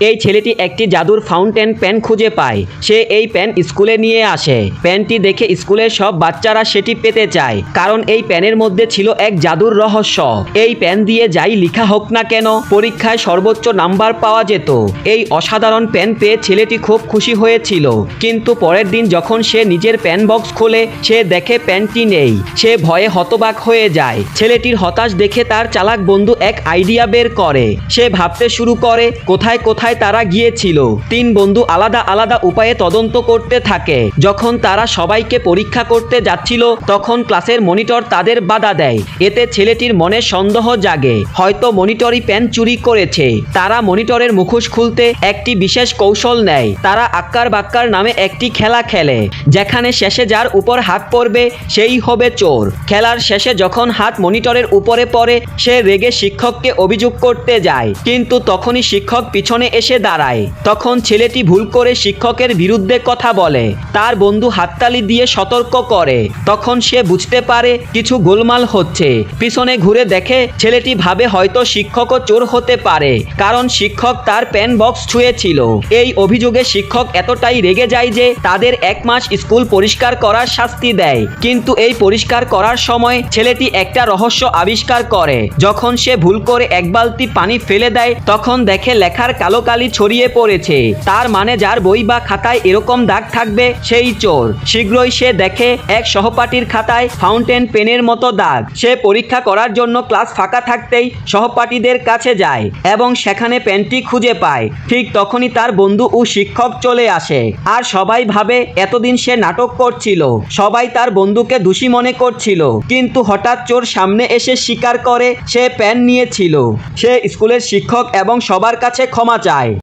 এই ছেলেটি একটি জাদুর ফাউন্টেন পেন খুঁজে পায়। সে এই পেন স্কুলে নিয়ে আসে। পেনটি দেখে স্কুলের সব বাচ্চারা সেটি পেতে চায়, কারণ এই পেনের মধ্যে ছিল এক জাদুর রহস্য। এই পেন দিয়ে যাই লিখা হোক না কেন, পরীক্ষায় সর্বোচ্চ নাম্বার পাওয়া যেত। এই অসাধারণ পেন পেয়ে ছেলেটি খুব খুশি হয়েছিল। কিন্তু পরের দিন যখন সে নিজের পেন বক্স খোলে, সে দেখে পেনটি নেই। সে ভয়ে হতবাক হয়ে যায়। ছেলেটির হতাশ দেখে তার চালাক বন্ধু এক আইডিয়া বের করে। সে ভাবতে শুরু করে, কোথায় কোথায় তারা গিয়েছিল। তিন বন্ধু আলাদা আলাদা উপায়ে তদন্ত করতে থাকে। যখন তারা সবাইকে পরীক্ষা করতে যাচ্ছিল, তখন ক্লাসের মনিটর তাদের বাধা দেয়। এতে ছেলেটির মনে সন্দেহ জাগে। হয়তো মনিটরই পেন চুরি করেছে। তারা মনিটরের মুখোশ খুলতে একটি বিশেষ কৌশল নেয়। তারা আক্কার বাক্কার নামে একটি খেলা খেলে। যেখানে শেষে যার উপর হাত পড়বে, সেই হবে চোর। খেলার শেষে যখন হাত মনিটরের উপরে পড়ে, সে রেগে শিক্ষককে অভিযোগ করতে যায়। কিন্তু তখনই শিক্ষক পিছনে এসে দাঁড়ায়। তখন ছেলেটি ভুল করে শিক্ষকের বিরুদ্ধে কথা বলে। তার বন্ধু হাততালি দিয়ে সতর্ক করে। তখন সে বুঝতে পারে কিছু গোলমাল হচ্ছে। পিছনে ঘুরে দেখে ছেলেটি ভাবে হয়তো শিক্ষকও চোর হতে পারে, কারণ শিক্ষক তার পেন বক্স ছুঁয়েছিল। এই অভিযোগে শিক্ষক এতটাই রেগে যায় যে তাদের এক মাস স্কুল পরিষ্কার করার শাস্তি দেয়। কিন্তু এই পরিষ্কার করার সময় ছেলেটি একটা রহস্য আবিষ্কার করে। যখন সে ভুল করে এক বালতি পানি ফেলে দেয়, তখন দেখে লেখার কালো কালি ছড়িয়ে পড়েছে। তার মানে যার বই বা খাতায় এরকম দাগ থাকবে, সেই চোর। শীঘ্রই সে দেখে এক সহপাঠীর খাতায় ফাউন্টেন পেনের মতো দাগ। সে পরীক্ষা করার জন্য ক্লাস ফাঁকা থাকতেই সহপাঠীদের কাছে যায় এবং সেখানে পেনটি খুঁজে পায়। ঠিক তখনই তার বন্ধু ও শিক্ষক চলে আসে। আর সবাই ভাবে এতদিন সে নাটক করছিল। সবাই তার বন্ধুকে দোষী মনে করছিল। কিন্তু হঠাৎ চোর সামনে এসে স্বীকার করে সে পেন নিয়েছিল। সে স্কুলের শিক্ষক এবং সবার কাছে ক্ষমা চায়। যায়